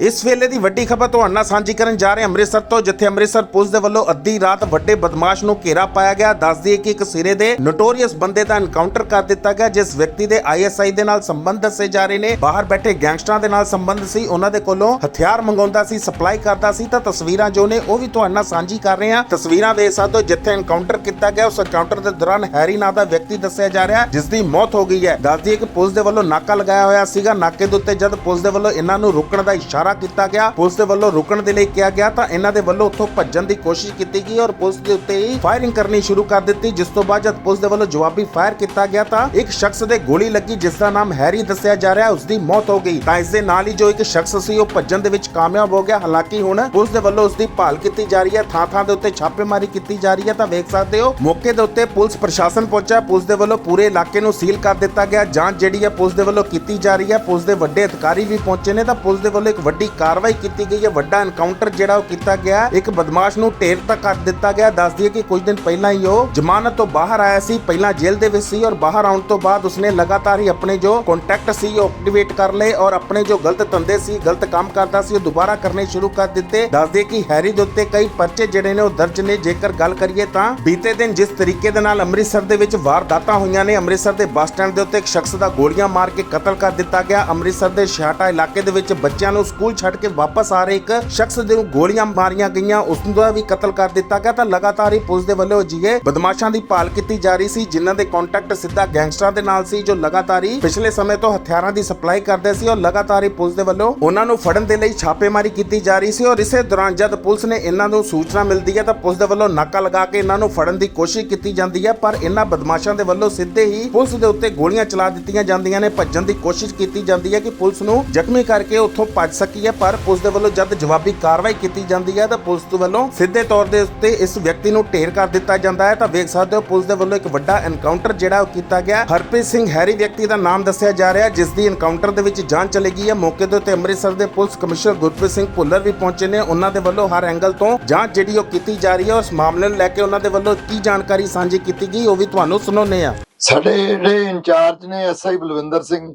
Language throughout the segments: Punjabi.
ਇਸ ਵੇਲੇ ਦੀ ਵੱਡੀ ਖਬਰ ਤੁਹਾਡੇ ਨਾਲ ਸਾਂਝੀ ਕਰਨ ਜਾ ਰਹੇ ਹਾਂ ਅੰਮ੍ਰਿਤਸਰ ਤੋਂ, ਜਿੱਥੇ ਅੰਮ੍ਰਿਤਸਰ ਪੁਲਿਸ ਦੇ ਵੱਲੋਂ ਅੱਧੀ ਰਾਤ ਵੱਡੇ ਬਦਮਾਸ਼ ਨੂੰ ਘੇਰਾ ਪਾਇਆ ਗਿਆ। ਦੱਸ ਦਈਏ ਕਿ ਇੱਕ ਸਿਰੇ ਦੇ ਨੋਟੋਰੀਅਸ ਬੰਦੇ ਦਾ ਐਨਕਾਊਂਟਰ ਕਰ ਦਿੱਤਾ ਗਿਆ, ਜਿਸ ਵਿਅਕਤੀ ਦੇ ਆਈਐਸਆਈ ਦੇ ਨਾਲ ਸੰਬੰਧ ਦੱਸੇ ਜਾ ਰਹੇ ਨੇ। ਬਾਹਰ ਬੈਠੇ ਗੈਂਗਸਟਰਾਂ ਦੇ ਨਾਲ ਸੰਬੰਧ ਸੀ, ਉਹਨਾਂ ਦੇ ਕੋਲੋਂ ਹਥਿਆਰ ਮੰਗਾਉਂਦਾ ਸੀ ਸਪਲਾਈ ਕਰਦਾ ਸੀ, ਤਾਂ ਤਸਵੀਰਾਂ ਜੋ ਨੇ ਉਹ ਵੀ ਤੁਹਾਡੇ ਨਾਲ ਸਾਂਝੀ ਕਰ ਰਹੇ ਹਾਂ। ਤਸਵੀਰਾਂ ਵੇਖ ਸਕਦੇ ਹੋ, ਜਿੱਥੇ ਐਨਕਾਊਂਟਰ ਕੀਤਾ ਗਿਆ, ਉਸ ਐਨਕਾਊਂਟਰ ਦੇ ਦੌਰਾਨ ਹੈਰੀ ਨਾਂ ਦਾ ਵਿਅਕਤੀ ਦੱਸਿਆ ਜਾ ਰਿਹਾ, ਜਿਸ ਦੀ ਮੌਤ ਹੋ ਗਈ ਹੈ। ਦੱਸ ਦਈਏ ਕਿ ਪੁਲਿਸ ਦੇ ਵੱਲੋਂ ਨਾਕਾ ਲਗਾਇਆ ਹੋਇਆ ਸੀਗਾ। ਨਾਕੇ ਦੇ ਉੱਤੇ ਜਦ ਪੁਲਿਸ ਦੇ ਵੱਲੋਂ ਇਹਨਾਂ ਨੂੰ ਰੋਕਣ ਦਾ ਇਸ਼ਾਰਾ ਕੀਤਾ ਗਿਆ। ਪੁਲਿਸ ਦੇ ਵੱਲੋਂ ਰੁਕਣ ਦੇ ਲਈ ਕਿਹਾ ਗਿਆ ਤਾਂ ਇਹਨਾਂ ਦੇ ਵੱਲੋਂ ਉੱਥੋਂ ਭੱਜਣ ਦੀ ਕੋਸ਼ਿਸ਼ ਕੀਤੀ ਗਈ ਔਰ ਪੁਲਿਸ ਦੇ ਉੱਤੇ ਹੀ ਫਾਇਰਿੰਗ ਕਰਨੀ ਸ਼ੁਰੂ ਕਰ ਦਿੱਤੀ, ਜਿਸ ਤੋਂ ਬਾਅਦ ਜਦ ਪੁਲਿਸ ਦੇ ਵੱਲੋਂ ਜਵਾਬੀ ਫਾਇਰ ਕੀਤਾ ਗਿਆ ਤਾਂ ਇੱਕ ਸ਼ਖਸ ਦੇ ਗੋਲੀ ਲੱਗੀ, ਜਿਸ ਦਾ ਨਾਮ ਹੈਰੀ ਦੱਸਿਆ ਜਾ ਰਿਹਾ ਉਸ ਦੀ ਮੌਤ ਹੋ ਗਈ। ਤਾਂ ਇਸ ਦੇ ਨਾਲ ਹੀ ਜੋ ਇੱਕ ਸ਼ਖਸ ਸੀ, ਉਹ ਭੱਜਣ ਦੇ ਵਿੱਚ ਕਾਮਯਾਬ ਹੋ ਗਿਆ। ਹਾਲਾਂਕਿ ਹੁਣ ਪੁਲਿਸ ਦੇ ਵੱਲੋਂ ਉਸ ਦੀ ਭਾਲ ਕੀਤੀ ਜਾ ਰਹੀ ਹੈ ਥਾਂ ਥਾਂ ਦੇ ਉੱਤੇ ਛਾਪੇਮਾਰੀ ਕੀਤੀ ਜਾ ਰਹੀ ਹੈ ਤਾਂ ਵੇਖ ਸਕਦੇ ਹੋ, ਮੌਕੇ ਦੇ ਉੱਤੇ ਪੁਲਿਸ ਪ੍ਰਸ਼ਾਸਨ ਪਹੁੰਚਿਆ, ਪੁਲਿਸ ਦੇ ਵੱਲੋਂ ਪੂਰੇ ਇਲਾਕੇ ਨੂੰ ਸੀਲ ਕਰ ਦਿੱਤਾ ਗਿਆ। ਜਾਂਚ ਜਿਹੜੀ ਹੈ ਪੁਲਿਸ ਦੇ ਵੱਲੋਂ ਕੀਤੀ ਜਾ ਰਹੀ ਹੈ, ਪੁਲਿਸ ਦੇ ਵੱਡੇ ਅਧਿਕਾਰੀ ਵੀ ਪਹੁੰਚੇ ਨੇ ਤਾਂ ਪੁਲਿਸ ਦੇ ਵੱਲੋਂ ਇੱਕ ਵੱਡੀ ਕਾਰਵਾਈ ਕੀਤੀ ਗਈ ਹੈ, ਵੱਡਾ ਐਨਕਾਊਂਟਰ ਜਿਹੜਾ ਉਹ ਕੀਤਾ ਗਿਆ ਇੱਕ ਬਦਮਾਸ਼ ਨੂੰ ਢੇਰ ਤੱਕ ਕਰ ਦਿੱਤਾ ਗਿਆ। ਦੱਸ ਦਈਏ ਕਿ ਕੁਝ ਦਿਨ ਪਹਿਲਾਂ ਹੀ ਉਹ ਜ਼ਮਾਨਤ ਤੋਂ ਬਾਹਰ ਆਇਆ ਸੀ, ਪਹਿਲਾਂ ਜੇਲ੍ਹ ਦੇ ਵਿੱਚ ਸੀ ਔਰ ਬਾਹਰ ਆਉਣ ਤੋਂ ਬਾਅਦ ਉਸਨੇ ਲਗਾਤਾਰ ਹੀ ਆਪਣੇ ਜੋ ਕੰਟੈਕਟ ਸੀ, ਉਹ ਐਕਟੀਵੇਟ ਕਰ ਲਏ ਔਰ ਆਪਣੇ ਜੋ ਗਲਤ ਧੰਦੇ ਸੀ, ਗਲਤ ਕੰਮ ਕਰਦਾ ਸੀ, ਉਹ ਦੁਬਾਰਾ ਕਰਨੇ ਸ਼ੁਰੂ ਕਰ ਦਿੱਤੇ। ਦੱਸ ਦਈਏ ਕਿ ਹੈਰੀ ਦੇ ਉੱਤੇ ਕਈ ਪਰਚੇ ਜਿਹੜੇ ਨੇ ਉਹ ਦਰਜ ਨੇ। ਜੇਕਰ ਗੱਲ ਕਰੀਏ ਤਾਂ ਬੀਤੇ ਦਿਨ ਜਿਸ ਤਰੀਕੇ ਦੇ ਨਾਲ ਅੰਮ੍ਰਿਤਸਰ ਦੇ ਵਿੱਚ ਵਾਰਦਾਤਾਂ ਹੋਈਆਂ ਨੇ, ਅੰਮ੍ਰਿਤਸਰ ਦੇ ਬੱਸ ਸਟੈਂਡ ਦੇ ਉੱਤੇ ਇੱਕ ਸ਼ਖਸ ਦਾ ਗੋਲੀਆਂ ਮਾਰ ਕੇ ਕਤਲ ਕਰ ਦਿੱਤਾ ਗਿਆ। ਅੰਮ੍ਰਿਤਸਰ ਦੇ ਛਾਟਾ ਇਲਾਕੇ ਦੇ ਵਿੱਚ ਬੱਚਿਆਂ ਨੂੰ ਸਕੂਲ ਸਕੂਲ ਛੱਡ ਕੇ ਵਾਪਸ ਆ ਰਹੇ ਇੱਕ ਸ਼ਖਸ ਦੇ ਨੂੰ ਗੋਲੀਆਂ ਮਾਰੀਆਂ ਗਈਆਂ, ਉਸ ਦਾ ਵੀ ਕਤਲ ਕਰ ਦਿੱਤਾ ਗਿਆ ਤਾਂ ਲਗਾਤਾਰ ਹੀ ਪੁਲਿਸ ਦੇ ਵੱਲੋਂ ਅਜਿਹੇ ਬਦਮਾਸ਼ਾਂ ਦੀ ਭਾਲ ਕੀਤੀ ਜਾ ਰਹੀ ਸੀ, ਜਿਨ੍ਹਾਂ ਦੇ ਕੰਟੈਕਟ ਸਿੱਧਾ ਗੈਂਗਸਟਰਾਂ ਦੇ ਨਾਲ ਸੀ, ਜੋ ਲਗਾਤਾਰ ਹੀ ਪਿਛਲੇ ਸਮੇਂ ਤੋਂ ਹਥਿਆਰਾਂ ਦੀ ਸਪਲਾਈ ਕਰਦੇ ਸੀ ਔਰ ਲਗਾਤਾਰ ਹੀ ਪੁਲਿਸ ਦੇ ਵੱਲੋਂ ਉਹਨਾਂ ਨੂੰ ਫੜਨ ਦੇ ਲਈ ਛਾਪੇਮਾਰੀ ਕੀਤੀ ਜਾ ਰਹੀ ਸੀ ਔਰ ਇਸੇ ਦੌਰਾਨ ਜਦ ਪੁਲਿਸ ਨੇ ਇਹਨਾਂ ਨੂੰ ਸੂਚਨਾ ਮਿਲਦੀ ਹੈ ਤਾਂ ਪੁਲਿਸ ਦੇ ਵੱਲੋਂ ਨਾਕਾ ਲਗਾ ਕੇ ਇਹਨਾਂ ਨੂੰ ਫੜਨ ਦੀ ਕੋਸ਼ਿਸ਼ ਕੀਤੀ ਜਾਂਦੀ ਹੈ, ਪਰ ਇਹਨਾਂ ਬਦਮਾਸ਼ਾਂ ਦੇ ਵੱਲੋਂ ਸਿੱਧੇ ਹੀ ਪੁਲਿਸ ਦੇ ਉੱਤੇ ਗੋਲੀਆਂ ਚਲਾ ਦਿੱਤੀਆਂ ਜਾਂਦੀਆਂ ਨੇ, ਭੱਜਣ ਦੀ ਕੋਸ਼ਿਸ਼ ਕੀਤੀ ਜਾਂਦੀ ਹੈ ਕਿ ਪੁਲਿਸ ਨੂੰ ਜ਼ਖਮੀ ਕਰਕੇ ਉੱਥੋਂ ਭੱਜ ਸਕੇ। ਹੈ, ਪਰ ਪੁਲਿਸ ਦੇ ਵੱਲੋਂ ਜਦ ਜਵਾਬੀ ਕਾਰਵਾਈ ਕੀਤੀ ਜਾਂਦੀ ਹੈ ਤਾਂ ਪੁਲਿਸ ਦੇ ਵੱਲੋਂ ਸਿੱਧੇ ਤੌਰ ਦੇ ਉੱਤੇ ਇਸ ਵਿਅਕਤੀ ਨੂੰ ਢੇਰ ਕਰ ਦਿੱਤਾ ਜਾਂਦਾ ਹੈ। ਤਾਂ ਵੇਖ ਸਕਦੇ ਹੋ, ਪੁਲਿਸ ਦੇ ਵੱਲੋਂ ਇੱਕ ਵੱਡਾ ਐਨਕਾਊਂਟਰ ਜਿਹੜਾ ਉਹ ਕੀਤਾ ਗਿਆ। ਹਰਪ੍ਰੀਤ ਸਿੰਘ ਹੈਰੀ ਵਿਅਕਤੀ ਦਾ ਨਾਮ ਦੱਸਿਆ ਜਾ ਰਿਹਾ ਜਿਸ ਦੀ ਐਨਕਾਊਂਟਰ ਦੇ ਵਿੱਚ ਜਾਂਚ ਚਲੇਗੀ ਹੈ। ਮੌਕੇ ਦੇ ਉੱਤੇ ਅੰਮ੍ਰਿਤਸਰ ਦੇ ਪੁਲਿਸ ਕਮਿਸ਼ਨਰ ਗੁਰਪ੍ਰੀਤ ਸਿੰਘ ਭੁੱਲਰ ਵੀ ਪਹੁੰਚੇ ਨੇ। ਉਹਨਾਂ ਦੇ ਵੱਲੋਂ ਹਰ ਐਂਗਲ ਤੋਂ ਜਾਂਚ ਜਿਹੜੀ ਉਹ ਕੀਤੀ ਜਾ ਰਹੀ ਹੈ, ਉਸ ਮਾਮਲੇ ਨੂੰ ਲੈ ਕੇ ਉਹਨਾਂ ਦੇ ਵੱਲੋਂ ਕੀ ਜਾਣਕਾਰੀ ਸਾਂਝੀ ਕੀਤੀ ਗਈ, ਉਹ ਵੀ ਤੁਹਾਨੂੰ ਸੁਣਾਉਂਦੇ ਆ ਸਾਡੇ ਜਿਹੜੇ ਇੰਚਾਰਜ ਨੇ SI Balwinder Singh,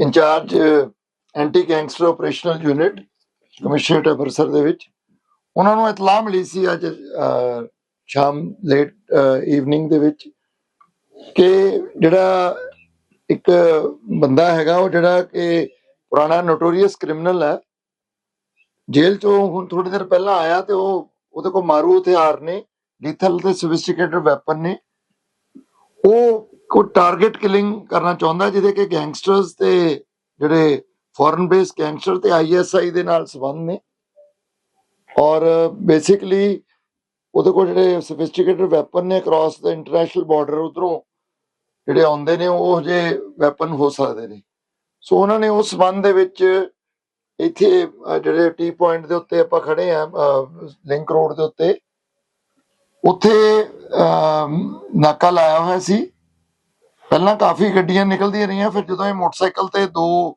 in charge anti gangster operational unit commissionerate Amritsar ਦੇ ਵਿੱਚ। ਉਹਨਾਂ ਨੂੰ ਇਤਲਾਹ ਮਿਲੀ ਸੀ ਅੱਜ ਸ਼ਾਮ ਲੇਟ ਈਵਨਿੰਗ ਦੇ ਵਿੱਚ ਕਿ ਜਿਹੜਾ ਇੱਕ ਬੰਦਾ ਹੈਗਾ, ਉਹ ਜਿਹੜਾ ਕਿ ਪੁਰਾਣਾ ਨੋਟੋਰੀਅਸ ਕ੍ਰਿਮੀਨਲ ਹੈ, ਜੇਲ੍ਹ ਤੋਂ ਹੁਣ ਥੋੜੀ ਦੇਰ ਪਹਿਲਾਂ ਆਇਆ ਤੇ ਉਹ, ਉਹਦੇ ਕੋਲ ਮਾਰੂ ਹਥਿਆਰ ਨੇ ਲੀਥਲ ਤੇ ਸੋਫਿਸਟੀਕੇਟਡ ਵੈਪਨ ਨੇ। ਉਹ ਕੋ ਟਾਰਗੇਟ ਕਿਲਿੰਗ ਕਰਨਾ ਚਾਹੁੰਦਾ, ਜਿਹਦੇ ਕਿ ਗੈਂਗਸਟਰਸ ਤੇ ਜਿਹੜੇ ਫੋਰਨ ਬੇਸ ਗੈਂਗਸਟਰ ਤੇ ਆਈਐਸਆਈ ਦੇ ਨਾਲ ਸੰਬੰਧ ਨੇ। ਔਰ ਬੇਸਿਕਲੀ ਉਹਦੇ ਕੋਲ ਜਿਹੜੇ ਸੋਫਿਸਟੀਕੇਟਡ ਵੈਪਨ ਨੇ ਅਕ੍ਰੋਸ ਦਾ ਇੰਟਰਨੈਸ਼ਨਲ ਬਾਰਡਰ ਉਧਰੋਂ ਜਿਹੜੇ ਆਉਂਦੇ ਨੇ, ਉਹ ਜੇ ਵੈਪਨ ਹੋ ਸਕਦੇ ਨੇ। ਸੋ ਉਹਨਾਂ ਨੇ ਉਸ ਸੰਬੰਧ ਦੇ ਵਿੱਚ ਇੱਥੇ ਜਿਹੜੇ ਟੀ ਪੁਆਇੰਟ ਦੇ ਉੱਤੇ ਆਪਾਂ ਖੜੇ ਆ ਲਿੰਕ ਰੋਡ ਦੇ ਉੱਤੇ, ਉੱਥੇ ਨਾਕਾ ਲਾਇਆ ਹੋਇਆ ਸੀ। ਪਹਿਲਾਂ ਕਾਫੀ ਗੱਡੀਆਂ ਨਿਕਲਦੀਆਂ ਰਹੀਆਂ, ਫਿਰ ਜਦੋਂ ਇਹ ਮੋਟਰਸਾਈਕਲ ਤੇ ਦੋ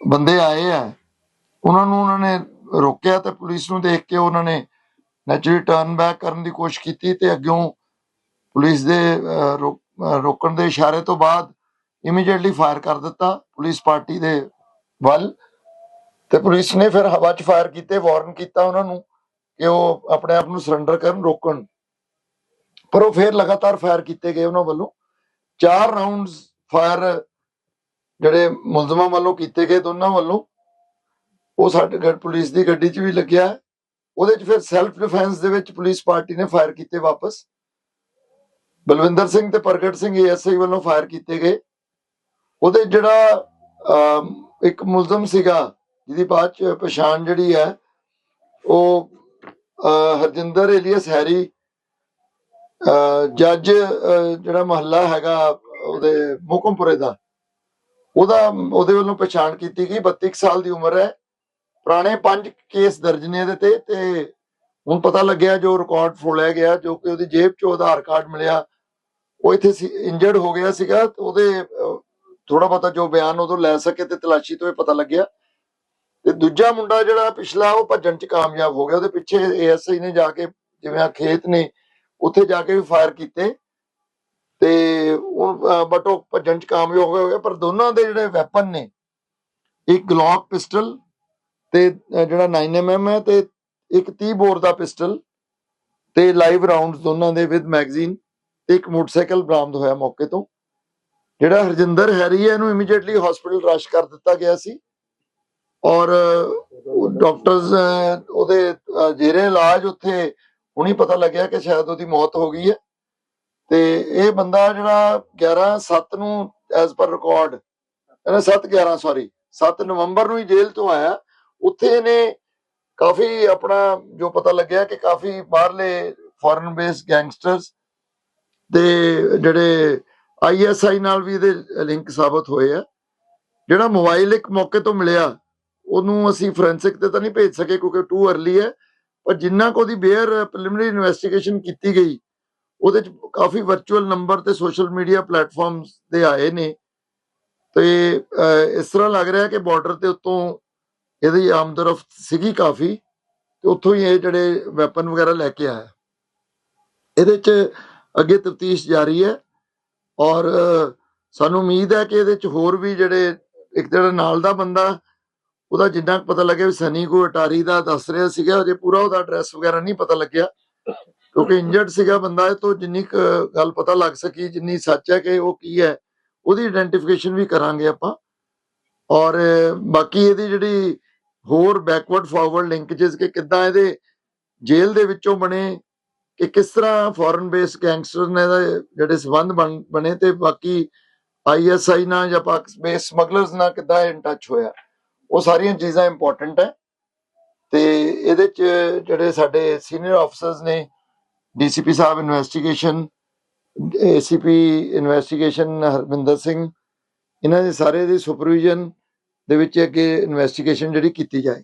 ਬੰਦੇ ਆਏ ਆ। ਉਹਨਾਂ ਨੂੰ ਉਹਨਾਂ ਨੇ ਰੋਕਿਆ ਤੇ ਪੁਲਿਸ ਨੂੰ ਦੇਖ ਕੇ ਉਹਨਾਂ ਨੇ ਨੈਚੁਰਲੀ ਟਰਨ ਬੈਕ ਕਰਨ ਦੀ ਕੋਸ਼ਿਸ਼ ਕੀਤੀ ਤੇ ਅੱਗੋਂ ਪੁਲਿਸ ਦੇ ਰੋਕਣ ਦੇ ਇਸ਼ਾਰੇ ਤੋਂ ਬਾਅਦ ਇਮੀਡੀਏਟਲੀ ਫਾਇਰ ਕਰ ਦਿੱਤਾ ਪੁਲਿਸ ਪਾਰਟੀ ਦੇ ਵੱਲ। ਤੇ ਪੁਲਿਸ ਨੇ ਫਿਰ ਹਵਾ 'ਚ ਫਾਇਰ ਕੀਤੇ ਵਾਰਨ ਕੀਤਾ ਉਹਨਾਂ ਨੂੰ ਕਿ ਉਹ ਆਪਣੇ ਆਪ ਨੂੰ ਸਰੈਂਡਰ ਕਰਨ, ਰੋਕਣ। ਪਰ ਉਹ ਫਿਰ ਲਗਾਤਾਰ ਫਾਇਰ ਕੀਤੇ ਗਏ ਉਹਨਾਂ ਵੱਲੋਂ। ਚਾਰ ਰਾਉਂਡਸ ਫਾਇਰ ਜਿਹੜੇ ਮੁਲਜ਼ਮਾਂ ਵੱਲੋਂ ਕੀਤੇ ਗਏ ਦੋਨਾਂ ਵੱਲੋਂ ਉਹ ਸਾਡੇ ਗੱਡ ਪੁਲਿਸ ਦੀ ਗੱਡੀ 'ਚ ਵੀ ਲੱਗਿਆ ਹੈ। ਉਹਦੇ 'ਚ ਫਿਰ ਸੈਲਫ ਡਿਫੈਂਸ ਦੇ ਵਿੱਚ ਪੁਲਿਸ ਪਾਰਟੀ ਨੇ ਫਾਇਰ ਕੀਤੇ ਵਾਪਸ ਬਲਵਿੰਦਰ ਸਿੰਘ ਤੇ ਪ੍ਰਗਟ ਸਿੰਘ ਏਐਸਆਈ ਵੱਲੋਂ ਫਾਇਰ ਕੀਤੇ ਗਏ ਉਹਦੇ ਜਿਹੜਾ ਇੱਕ ਮੁਲਜ਼ਮ ਸੀਗਾ ਜਿਹਦੀ ਬਾਅਦ ਚ ਪਛਾਣ ਜਿਹੜੀ ਹੈ ਉਹ ਹਰਜਿੰਦਰ ਏਲੀਅਸ ਹੈਰੀ ਅਹ, ਜੱਜ ਅਹ, ਜਿਹੜਾ ਮਹੱਲਾ ਹੈਗਾ ਉਹਦੇ ਮੁਕਮਪੁਰੇ ਦਾ ਉਹਦਾ, ਉਹਦੇ ਵੱਲੋਂ ਪਛਾਣ ਕੀਤੀ ਗਈ 32 ਸਾਲ ਦੀ ਉਮਰ ਹੈ। ਪੁਰਾਣੇ ਪੰਜ ਕੇਸ ਦਰਜ ਨੇ ਇਹਦੇ ਤੇ ਤੇ ਹੁਣ ਪਤਾ ਲੱਗਿਆ ਜੋ ਰਿਕਾਰਡ ਫੋੜਿਆ ਗਿਆ, ਜੋ ਕਿ ਉਹਦੀ ਜੇਬ 'ਚੋਂ ਆਧਾਰ ਕਾਰਡ ਮਿਲਿਆ, ਉਹ ਇੱਥੇ ਇੰਜਰਡ ਹੋ ਗਿਆ ਸੀਗਾ ਉਹਦੇ ਥੋੜਾ ਬਹੁਤਾ ਜੋ ਬਿਆਨ ਉਦੋਂ ਲੈ ਸਕੇ ਤੇ ਤਲਾਸ਼ੀ ਤੋਂ ਇਹ ਪਤਾ ਲੱਗਿਆ। ਤੇ ਦੂਜਾ ਮੁੰਡਾ ਜਿਹੜਾ ਪਿਛਲਾ, ਉਹ ਭੱਜਣ 'ਚ ਕਾਮਯਾਬ ਹੋ ਗਿਆ, ਉਹਦੇ ਪਿੱਛੇ ਏਐਸਆਈ ਨੇ ਜਾ ਕੇ, ਜਿਵੇਂ ਆ ਖੇਤ ਨੇ, ਉੱਥੇ ਜਾ ਕੇ ਵੀ ਫਾਇਰ ਕੀਤੇ। ਤੇ ਉਹ ਬਟ ਉਹ ਭੱਜਣ 'ਚ ਕਾਮਯਾਬ ਹੋ ਗਿਆ ਪਰ ਦੋਨਾਂ ਦੇ ਜਿਹੜੇ ਵੈਪਨ ਨੇ, ਇੱਕ ਗਲੌਕ ਪਿਸਟਲ ਤੇ ਜਿਹੜਾ 9mm ਹੈ ਤੇ ਇੱਕ 30 ਬੋਰ ਦਾ ਪਿਸਟਲ ਤੇ ਲਾਈਵ ਰਾਉਂਡਸ ਦੋਨਾਂ ਦੇ ਵਿਦ ਮੈਗਜ਼ੀਨ ਤੇ ਇੱਕ ਮੋਟਰਸਾਈਕਲ ਬਰਾਮਦ ਹੋਇਆ ਮੌਕੇ ਤੋਂ। ਜਿਹੜਾ ਹਰਜਿੰਦਰ ਹੈਰੀ ਹੈ, ਇਹਨੂੰ ਇਮੀਡੀਏਟਲੀ ਹਸਪੀਟਲ ਰਸ਼ ਕਰ ਦਿੱਤਾ ਗਿਆ ਸੀ। ਔਰ ਡਾਕਟਰਸ ਉਹਦੇ ਜੇਰੇ ਇਲਾਜ ਉੱਥੇ ਹੁਣੀ ਪਤਾ ਲੱਗਿਆ ਕਿ ਸ਼ਾਇਦ ਉਹਦੀ ਮੌਤ ਹੋ ਗਈ ਹੈ। ਤੇ ਇਹ ਬੰਦਾ ਜਿਹੜਾ 11 7 ਨੂੰ ਐਸ ਪਰ ਰਿਕਾਰਡ ਇਹਨੇ 7 11 ਸੌਰੀ 7 ਨਵੰਬਰ ਨੂੰ ਹੀ ਜੇਲ੍ਹ ਤੋਂ ਆਇਆ। ਉੱਥੇ ਇਹਨੇ ਕਾਫੀ ਆਪਣਾ ਜੋ ਪਤਾ ਲੱਗਿਆ ਕਿ ਕਾਫੀ ਬਾਹਰਲੇ ਫੋਰਨ ਬੇਸ ਗੈਂਗਸਟਰਸ ਤੇ ਜਿਹੜੇ ਆਈਐਸਆਈ ਨਾਲ ਵੀ ਇਹਦੇ ਲਿੰਕ ਸਾਬਤ ਹੋਏ ਆ। ਜਿਹੜਾ ਮੋਬਾਈਲ ਇੱਕ ਮੌਕੇ ਤੋਂ ਮਿਲਿਆ, ਉਹਨੂੰ ਅਸੀਂ ਫੋਰੈਂਸਿਕ ਤੇ ਤਾਂ ਨਹੀਂ ਭੇਜ ਸਕੇ ਕਿਉਂਕਿ ਟੂ ਅਰਲੀ ਹੈ, ਪਰ ਜਿੰਨਾ ਕੋ ਦੀ ਬੇਅਰ ਪ੍ਰੀਲਿਮਿਨਰੀ ਇਨਵੈਸਟੀਗੇਸ਼ਨ ਕੀਤੀ ਗਈ ਉਹਦੇ ਚ ਕਾਫੀ ਵਰਚੁਅਲ ਨੰਬਰ ਤੇ ਸੋਸ਼ਲ ਮੀਡੀਆ ਪਲੇਟਫਾਰਮਸ ਦੇ ਆਏ ਨੇ। ਤੇ ਇਸ ਤਰ੍ਹਾਂ ਲੱਗ ਰਿਹਾ ਕਿ ਬਾਰਡਰ ਤੇ ਉੱਤੋਂ ਇਹਦੀ ਆਮਦਰਫਤ ਸੀਗੀ ਕਾਫੀ ਤੇ ਉੱਥੋਂ ਹੀ ਇਹ ਜਿਹੜੇ ਵੈਪਨ ਵਗੈਰਾ ਲੈ ਕੇ ਆਇਆ। ਇਹਦੇ ਚ ਅੱਗੇ ਤਫਤੀਸ਼ ਜਾਰੀ ਹੈ ਔਰ ਸਾਨੂੰ ਉਮੀਦ ਹੈ ਕਿ ਇਹਦੇ ਚ ਹੋਰ ਵੀ ਜਿਹੜੇ ਇੱਕ ਜਿਹੜਾ ਨਾਲ ਦਾ ਬੰਦਾ, ਉਹਦਾ ਜਿੰਨਾ ਪਤਾ ਲੱਗਿਆ ਵੀ ਸਨੀ ਕੋ ਅਟਾਰੀ ਦਾ ਦੱਸ ਰਿਹਾ ਸੀਗਾ ਅਜੇ ਪੂਰਾ ਉਹਦਾ ਐਡਰੈਸ ਵਗੈਰਾ ਨਹੀਂ ਪਤਾ ਲੱਗਿਆ। ਕਿਉਂਕਿ ਇੰਜਰਡ ਸੀਗਾ ਬੰਦਾ, ਇਹ ਤੋਂ ਜਿੰਨੀ ਕੁ ਗੱਲ ਪਤਾ ਲੱਗ ਸਕੀ, ਜਿੰਨੀ ਸੱਚ ਹੈ ਕਿ ਉਹ ਕੀ ਹੈ, ਉਹਦੀ ਆਇਡੈਂਟੀਫਿਕੇਸ਼ਨ ਵੀ ਕਰਾਂਗੇ ਆਪਾਂ। ਔਰ ਬਾਕੀ ਇਹਦੀ ਜਿਹੜੀ ਹੋਰ ਬੈਕਵਰਡ ਫਾਰਵਰਡ ਲਿੰਕੇजेस ਕਿ ਕਿੱਦਾਂ ਇਹਦੇ ਜੇਲ੍ਹ ਦੇ ਵਿੱਚੋਂ ਬਣੇ, ਕਿ ਕਿਸ ਤਰ੍ਹਾਂ ਫੋਰਨ ਬੇਸ ਗੈਂਗਸਟਰ ਨੇ ਇਹਦੇ ਜਿਹੜੇ ਸਬੰਧ ਬਣ- ਬਣੇ ਤੇ ਬਾਕੀ ਆਈਐਸਆਈ ਨਾਲ ਜਾਂ ਪਾਕ ਬੇਸ ਸਮਗਲਰਸ ਨਾਲ ਕਿੱਦਾਂ ਇਨ ਟੱਚ ਹੋਇਆ। ਉਹ ਸਾਰੀਆਂ ਚੀਜ਼ਾਂ ਇੰਪੋਰਟੈਂਟ ਹੈ। ਤੇ ਇਹਦੇ ਚ ਜਿਹੜੇ ਸਾਡੇ ਸੀਨੀਅਰ ਆਫੀਸਰਸ ਨੇ ਡੀਸੀਪੀ ਸਾਹਿਬ investigation, ACP investigation Harvinder Singh, ਇਹਨਾਂ ਦੇ ਸਾਰੇ ਦੀ ਸੁਪਰਵਿਜ਼ਨ ਦੇ ਵਿੱਚ ਅੱਗੇ ਇਨਵੈਸਟੀਗੇਸ਼ਨ ਜਿਹੜੀ ਕੀਤੀ ਜਾਏ।